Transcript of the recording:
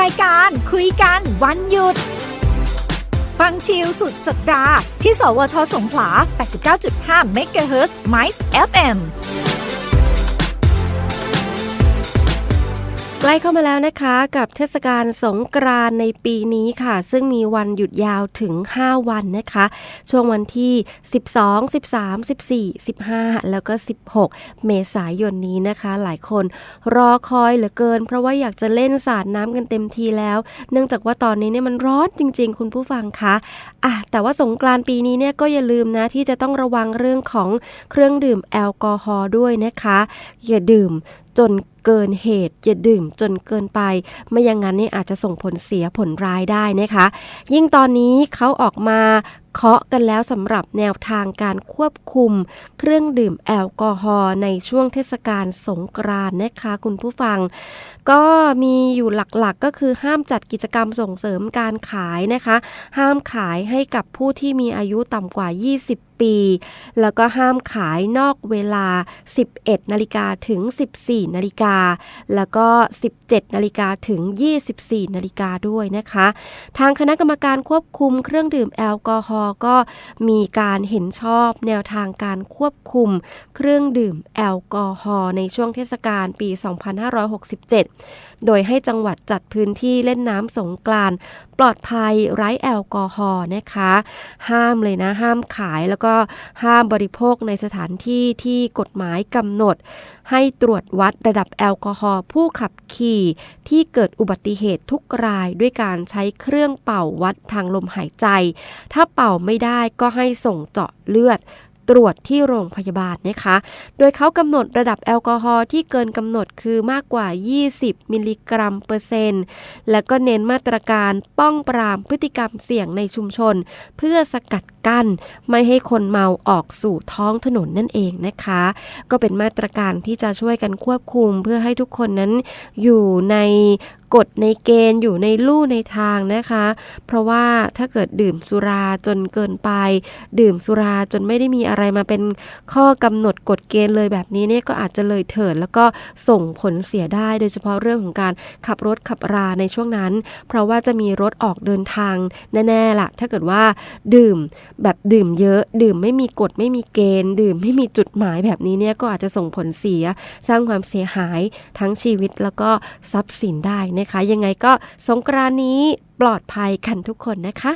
รายการคุยกันวันหยุด ฟังชิลสุดสัปดาห์ที่สวทสงขลา 89.5 MHz MICE FM ใกล้เข้ามาแล้วนะคะกับเทศกาลสงกรานในปีนี้ค่ะ ซึ่งมีวันหยุดยาวถึง 5 วันนะคะ ช่วงวันที่ 12 13 14 15 แล้วก็ 16 เมษายนนี้นะคะ หลายคนรอคอยเหลือเกิน เพราะว่าอยากจะเล่นสาดน้ำกันเต็มทีแล้ว เนื่องจากว่าตอนนี้เนี่ยมันร้อนจริง ๆ คุณผู้ฟังคะอะแต่ว่าสงกรานปีนี้เนี่ยก็อย่าลืมนะที่จะต้องระวังเรื่องของเครื่องดื่มแอลกอฮอล์ด้วยนะคะอย่าดื่มจนเกินเหตุอย่าดื่มจนเกินไป ไม่อย่างนั้นนี่อาจจะส่งผลเสียผลร้ายได้นะคะ ยิ่งตอนนี้เขาออกมา เคาะกันแล้วสำหรับแนวทางการควบคุม เครื่องดื่มแอลกอฮอล์ในช่วงเทศกาลสงกรานต์นะคะคุณผู้ฟัง ก็มีอยู่หลักๆก็คือห้ามจัดกิจกรรมส่งเสริมการขายนะคะ ห้ามขายให้กับผู้ที่มีอายุต่ำกว่า 20ปีแล้วก็ห้ามขายนอกเวลา 11 นาฬิกาถึง 14 นาฬิกา แล้วก็ 17 นาฬิกาถึง 24 นาฬิกาด้วยนะคะ ทางคณะกรรมการควบคุมเครื่องดื่มแอลกอฮอล์ก็มีการเห็นชอบแนวทางการควบคุม เครื่องดื่มแอลกอฮอล์ในช่วงเทศกาลปี 2567 โดยให้จังหวัดจัดพื้นที่เล่นน้ำสงกรานปลอดภัยไร้แอลกอฮอล์นะคะ ห้ามเลยนะ ห้ามขายแล้วก็ห้ามบริโภคในสถานที่ที่กฎหมายกำหนด ให้ตรวจวัดระดับแอลกอฮอล์ผู้ขับขี่ที่เกิดอุบัติเหตุทุกรายด้วยการใช้เครื่องเป่าวัดทางลมหายใจ ถ้าเป่าไม่ได้ก็ให้ส่งเจาะเลือดตรวจที่โรงพยาบาลนะคะ โดยเขากำหนดระดับแอลกอฮอล์ที่เกินกำหนดคือมากกว่า 20 มิลลิกรัมเปอร์เซ็นต์ และก็เน้นมาตรการป้องปรามพฤติกรรมเสี่ยงในชุมชน เพื่อสกัดกั้น ไม่ให้คนเมาออกสู่ท้องถนนนั่นเองนะคะ ก็เป็นมาตรการที่จะช่วยกันควบคุม เพื่อให้ทุกคนนั้นอยู่ใน กฎในเกณฑ์อยู่ในลู่ในทางนะคะ เพราะว่าถ้าเกิดดื่มสุราจนเกินไป ดื่มสุราจนไม่ได้มีอะไรมาเป็นข้อกำหนดกฎเกณฑ์เลยแบบนี้เนี่ยก็อาจจะเลยเถิดแล้วก็ส่งผลเสียได้โดยเฉพาะเรื่องของการขับรถขับราในช่วงนั้น เพราะว่าจะมีรถออกเดินทางแน่ๆล่ะ ถ้าเกิดว่าดื่มแบบดื่มเยอะ ดื่มไม่มีกฎไม่มีเกณฑ์ ดื่มไม่มีจุดหมายแบบนี้เนี่ยก็อาจจะส่งผลเสีย สร้างความเสียหายทั้งชีวิตแล้วก็ทรัพย์สินได้นะคะ ยังไงก็สงกรานนี้ปลอดภัยกันทุกคนนะคะ